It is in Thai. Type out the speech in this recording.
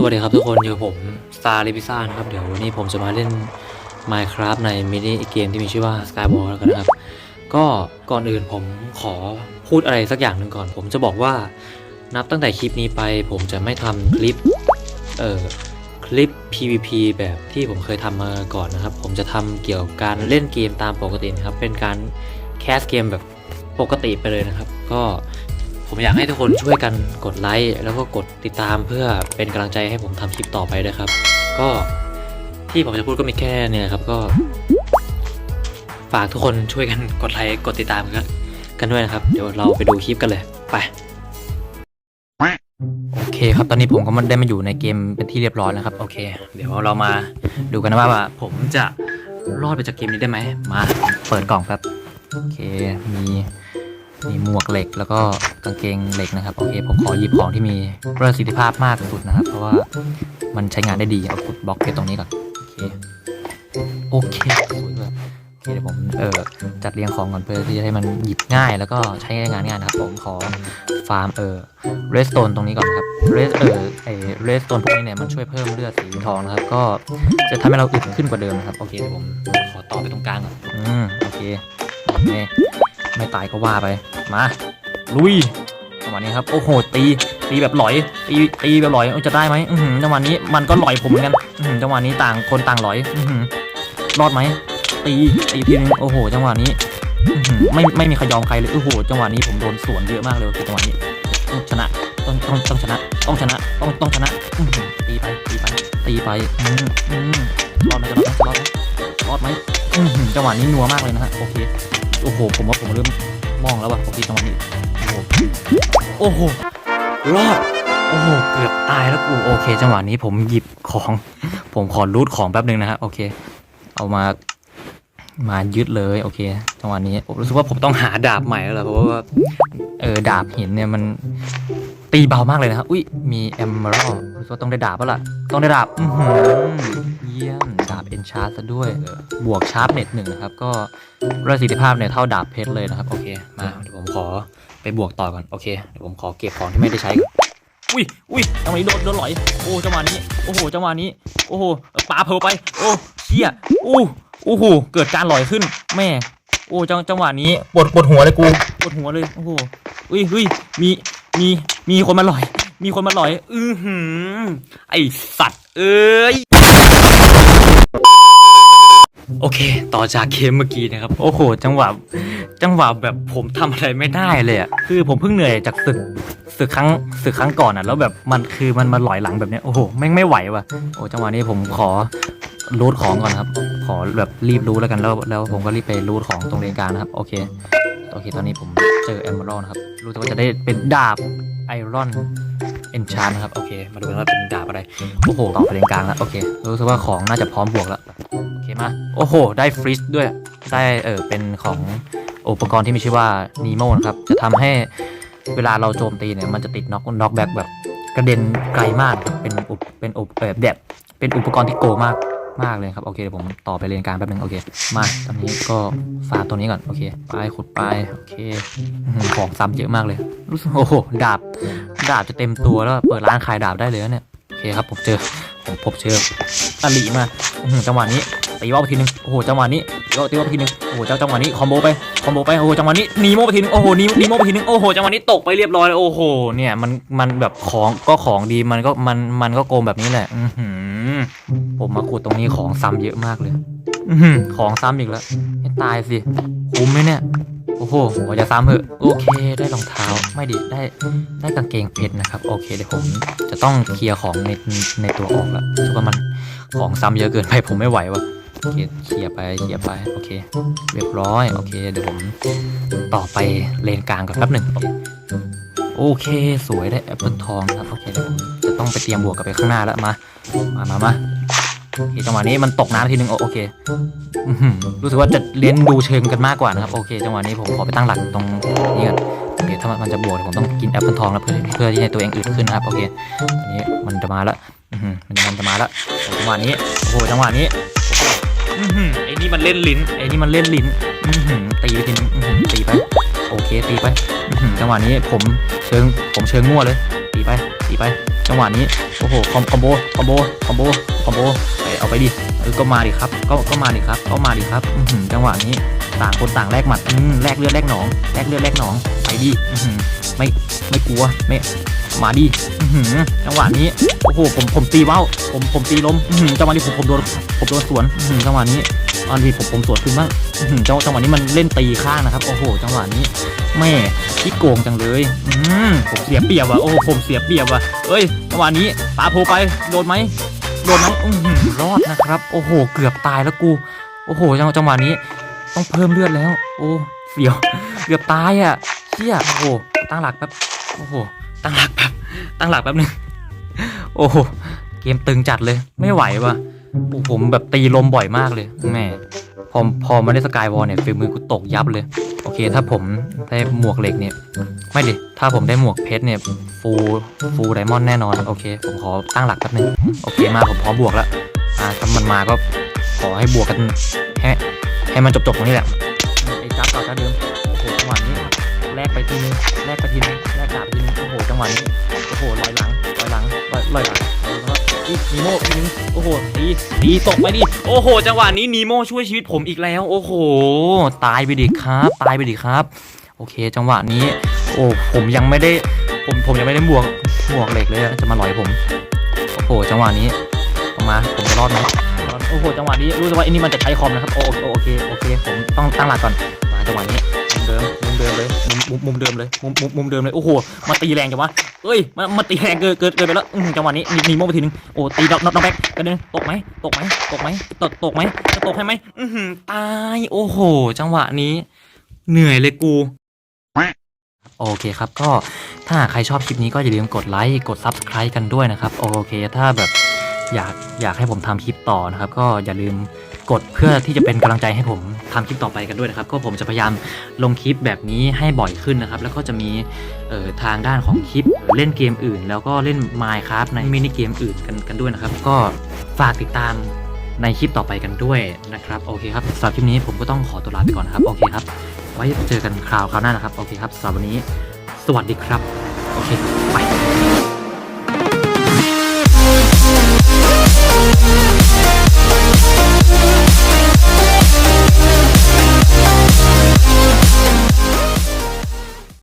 สวัสดีครับทุกคนอยู่ผม Star l e p i z a นะครับ เดี๋ยววันนี้ผมจะมาเล่น Minecraft ในมินิเกมที่มีชื่อว่า Skyball แล้วกันนะครับ ก็ก่อนอื่นผมขอพูดอะไรสักอย่างหนึ่งก่อน ผมจะบอกว่านับตั้งแต่คลิปนี้ไป ผมจะไม่ทำคลิปเอ่อคลิป PVP แบบที่ผมเคยทำมาก่อนนะครับ ผมจะทำเกี่ยวกับการเล่นเกมตามปกตินะครับ เป็นการแคสเกมแบบปกติไปเลยนะครับ ก็ ผมอยากให้ทุกคนช่วยกันกดไลค์แล้วก็กดติดตามเพื่อเป็นกำลังใจให้ผมทำคลิปต่อไปด้วยครับ ก็ที่ผมจะพูดก็มีแค่เนี่ยครับก็ ฝากทุกคนช่วยกันกดไลค์กดติดตามกันกันด้วยนะครับ เดี๋ยวเราไปดูคลิปกันเลยไปโอเคครับตอนนี้ผมก็มันได้มาอยู่ในเกมเป็นที่เรียบร้อยแล้วครับโอเค เดี๋ยวเรามาดูกันนะว่าว่า ผมจะรอดไปจากเกมนี้ได้ไหมมาเปิดกล่องครับโอเคมี มีหมวกเหล็กแล้วก็กางเกงเหล็กนะครับโอเคผมขอหยิบของที่มีประสิทธิภาพมากสุดนะครับ เพราะว่ามันใช้งานได้ดีเอาขุดบล็อกเพชรตรงนี้ก่อนโอเคโอเคสวยเลยโอเคเดี๋ยวผมเออจัดเรียงของก่อนเพื่อที่จะให้มันหยิบง่าย แล้วก็ใช้งานง่ายนะครับ ผมขอฟาร์มเออเรสโตนตรงนี้ก่อนครับเรสเออไอเรสโตนพวกนี้เนี่ยมันช่วยเพิ่มเลือดสีทองนะครับ ก็จะทำให้เราอึดขึ้นกว่าเดิมนะครับโอเคเดี๋ยวผมขอต่อไปตรงกลางก่อนอืมโอเคไม่ ไม่ตายก็ว่าไปมาลุยจังหวะนี้ครับโอ้โหตีตีแบบหลอยตีตีแบบหลอยจะได้ไหมจังหวะนี้มันก็หลอยผมเหมือนกันจังหวะนี้ต่างคนต่างหลอยรอดไหมตีตีทีนึงโอ้โห จังหวะนี้ไม่ไม่มีใครยอมใครเลยโอ้โหจังหวะนี้ผมโดนสวนเยอะมากเลยจังหวะนี้ต้องชนะต้องต้องต้องชนะ ต้องชนะต้องต้องชนะตีไปตีไปตีไปรอดไหมจะรอดไหมจะรอดไหมรอดไหมจังหวะนี้นัวมากเลยนะฮะโอเค โอ้โห ผมว่าผมเริ่มมองแล้วว่ะโอเคจังหวะนี้โอ้โหโอ้โห รอด โอ้โห เกือบตายแล้วกู โอเค จังหวะนี้ผมหยิบของ ผมขอรูดของแป๊บหนึ่งนะฮะโอเค เอามา มายึดเลย โอเค จังหวะนี้ผมรู้สึกว่าผมต้องหาดาบใหม่แล้วเพราะว่า เออ ดาบหินเนี่ยมัน ตีเบามากเลยนะครับอุ้ยมีแอมเมอรัลรู้สึกว่าต้องได้ดาบแล้วล่ะ ต้องได้ดาบอือหือเยี่ยม ดาบเอนชาร์ซะด้วยเออบวกชาร์ปเน็ตหนึ่งนะครับ ก็ประสิทธิภาพเนี่ยเท่าดาบเพชรเลยนะครับ โอเค มา เดี๋ยวผมขอไปบวกต่อก่อน โอเค เดี๋ยวผมขอเก็บของที่ไม่ได้ใช้ก่อนอุ้ยอุ้ยจังหวะนี้โดนโดนหลอย โอ้จังหวะนี้ โอ้โหจังหวะนี้ โอ้โหปาเพลไป โอ้เชี่ยโอ้โอ้โห เกิดการหลอยขึ้น แม่ โอ้จังจังหวะนี้ปวดปวดหัวเลยกู ปวดหัวเลย โอ้โหอุ้ยเฮ้ยมี มี มีคนมาหลอย มีคนมาหลอย อือหือ ไอสัตว์ เอ้ย โอเค ต่อจากเกมเมื่อกี้นะครับ โอ้โห จังหวะ จังหวะแบบผมทำอะไรไม่ได้เลยอะคือผมเพิ่งเหนื่อยจากศึก ศึกครั้ง ศึกครั้งก่อนอะแล้วแบบมันคือมันมาหลอยหลังแบบเนี้ย โอ้โห แม่งไม่ไหวว่ะ โอ้ จังหวะนี้ผมขอรูดของก่อนครับ ขอแบบรีบรู้แล้วกันแล้ว แล้วผมก็รีบไปรูดของตรงเลนกลางนะครับ โอเค โอเค ตอนนี้ผมเจอแอมเบอร์นะครับ รู้สึกว่าจะได้เป็นดาบ ไอรอนเอนชานนะครับ โอเค มาดูกันว่าเป็นดาบอะไร โอ้โหต่อไปเลนกลางแล้ว โอเค รู้สึกว่าของน่าจะพร้อมบวกแล้ว โอเค มา โอ้โห ได้ฟรีซด้วย ได้เออเป็นของอุปกรณ์ที่มีชื่อว่านีโมนะครับ จะทำให้เวลาเราโจมตีเนี่ย มันจะติดน็อกน็อกแบ็กแบบกระเด็นไกลมาก เป็นอุปเป็นอุปแบบแบบเป็นอุปกรณ์ที่โกงมาก มากเลยครับโอเคเดี๋ยวผมต่อไปเลนกลางแป๊บนึงโอเค มาตอนนี้ก็ฟาร์มตัวนี้ก่อนโอเคไปขุดไปโอเคหอของซ้ำเยอะมากเลย รู้สึกโอ้โหดาบ ดาบจะเต็มตัวแล้วเปิดร้านขายดาบได้เลยเนี่ยโอเคครับผมเจอผมพบเจออลีมาจังหวะนี้ ตีว่าไปทีนึงโอ้โหจังหวะนี้ตีว่าไปทีนึงโอ้โหจังหวะนี้คอมโบไปคอมโบไปโอ้โหจังหวะนี้นีโมไปทีนึงโอ้โหนีนีโมไปทีนึงโอ้โหจังหวะนี้ตกไปเรียบร้อยแล้วโอ้โหเนี่ยมันมันแบบของก็ของดีมันก็มันมันก็โกงแบบนี้แหละอืผมมาขุดตรงนี้ของซ้ำเยอะมากเลยอของซ้ำอีกแล้วให้ตายสิคุ้มไหมเนี่ยโอ้โหว่าจะซ้ำเหอะโอเค ได้รองเท้าไม่ดิได้ได้กางเกงเพชรนะครับ โอเคเดี๋ยวผมจะต้องเคลียร์ของในในตัวออกแล้วรู้สึกว่ามันของซ้ำเยอะเกินไปผมไม่ไหวว่ะ โอเคเคลียไปเคลียไป โอเค เรียบร้อย โอเค เดี๋ยวผมต่อไปเลนกลางก่อนแป๊บหนึ่งโอเค สวยได้แอปเปิลทองครับ โอเคเดี๋ยวผมจะต้องไปเตรียมบวกกับไปข้างหน้าแล้วมา มามามาโอเคจังหวะนี้มันตกน้ำทีนึงโอเคอรู้สึกว่าจะเลี้ยนดูเชิงกันมากกว่านะครับ โอเค จังหวะนี้ผมขอไปตั้งหลักตรงนี้ก่อนโอเคถ้ามันจะบวกเดี๋ยวผมต้องกินแอปเปิลทองแล้วเพื่อเพื่อที่ให้ตัวเองอึดขึ้นนะครับ โอเคตอนนี้มันจะมาแล้วมันจะมันจะมาแล้วจังหวะนี้ โอ้โห จังหวะนี้ อือหือไอ้นี่มันเล่นลิ้น ไอ้นี่มันเล่นลิ้นอือหือตีไปทีนึงอื้อหือตีไป โอเค ตีไปอือหือจังหวะนี้ผมเชิง ผมเชิงมั่วเลย ตีไป ตีไป จังหวะนี้ โอ้โห คอมคอมโบ คอมโบ คอมโบ คอมโบไปเอาไปดิเออก็มาดิครับ ก็ ก็มาดิครับ ก็มาดิครับอื้อหือจังหวะนี้ ต่างคนต่างแลกหมัดอืมแลกเลือดแลกหนอง แลกเลือดแลกหนอง ไปดิอื้อหือ ไม่ไม่กลัวไม่มาดิจังหวะนี้โอ้โหผมผมตีว่าวผมผมตีล้มอื้อหือจังหวะนี้ผมผมโดนผมโดนสวนจังหวะนี้อันนี้ผมผมสวนขึ้นบ้างอื้อหือจังจังหวะนี้มันเล่นตีข้างนะครับ โอ้โห จังหวะนี้แม่พี่โกงจังเลยอืมผมเสียเปียบว่ะโอ้ผมเสียเปียบว่ะเอ้ยจังหวะนี้ปาโพไปโดนไหมโดนไหมอือหือรอดนะครับ โอ้โห เกือบตายแล้วกู โอ้โห จังจังหวะนี้ ต้องเพิ่มเลือดแล้ว โอ้เสียวเกือบตายอะเชี่ยโอ้โห ตั้งหลักแป๊บโอ้โหตั้งหลักแป๊บตั้งหลักแป๊บนึงโอ้โหเกมตึงจัดเลยไม่ไหวว่ะผมแบบตีลมบ่อยมากเลยแม่พอพอมาได้สกายวอลเนี่ยฝีมือกูตกยับเลย โอเค ถ้าผมได้หมวกเหล็กเนี่ย ไม่ดิ ถ้าผมได้หมวกเพชรเนี่ย ฟูฟูไดมอนด์แน่นอน โอเค ผมขอตั้งหลักแป๊บนึง โอเคมาผมพร้อมบวกแล้วอ่าถ้ามันมาก็ขอให้บวกกันให้ให้มันจบๆตรงนี้แหละไอ้จ้าเก่าจ้าเดิมโอ้โหจังหวะนี้ แลกไปทีนึงแลกไปทีนึงแลกดาบทีนึงโอ้โหจังหวะนี้โอ้โหลอยหลังลอยหลังลอยลอยหลังอีนีโม่ทีนึงโอ้โหตีตีตกไปดิโอ้โห จังหวะนี้นีโมช่วยชีวิตผมอีกแล้ว โอ้โห ตายไปดิครับ ตายไปดิครับ โอเค จังหวะนี้ โอ้ผมยังไม่ได้ผมผมยังไม่ได้หมวกหมวกเหล็กเลยจะมาลอยผมโอ้โหจังหวะนี้ออกมาผมจะรอดไหมโอ้โหจังหวะนี้รู้สึกว่าอันนี้มันจะใช้คอมนะครับโอโอโอเคโอเคผมต้องตั้งหลักก่อนมาจังหวะนี้ เดิมมุมเดิมเลยมุมมุมเดิมเลยมุมมุมมุมเดิมเลยโอ้โหมาตีแรงจังวะเอ้ยมามาตีแรงเกินเกินเกินไปแล้วอื้อหือจังหวะนี้มีมีโม่ไปทีนึงโอ้ตีน็อตน็อตแบ็กกันนึงตกไหมตกไหมตกไหมตกตกไหมจะตกให้ไหมอือหือตายโอ้โห จังหวะนี้ เหนื่อยเลยกูโอเคครับก็ถ้าใครชอบคลิปนี้ก็อย่าลืมกดไลค์กด Subscribe กันด้วยนะครับ โอเค ถ้าแบบอยากอยากให้ผมทำคลิปต่อนะครับ ก็อย่าลืม กดเพื่อที่จะเป็นกำลังใจให้ผมทำคลิปต่อไปกันด้วยนะครับ ก็ผมจะพยายามลงคลิปแบบนี้ให้บ่อยขึ้นนะครับ แล้วก็จะมีทางด้านของคลิปเล่นเกมอื่น แล้วก็เล่น Minecraft ในมินิเกมอื่นกันกันด้วยนะครับ ก็ฝากติดตามในคลิปต่อไปกันด้วยนะครับ โอเคครับสำหรับคลิปนี้ผมก็ต้องขอตัวลาไปก่อนนะครับ โอเคครับ ไว้เจอกันคราวคราวหน้านะครับ โอเคครับสำหรับวันนี้ สวัสดีครับ โอเค ไป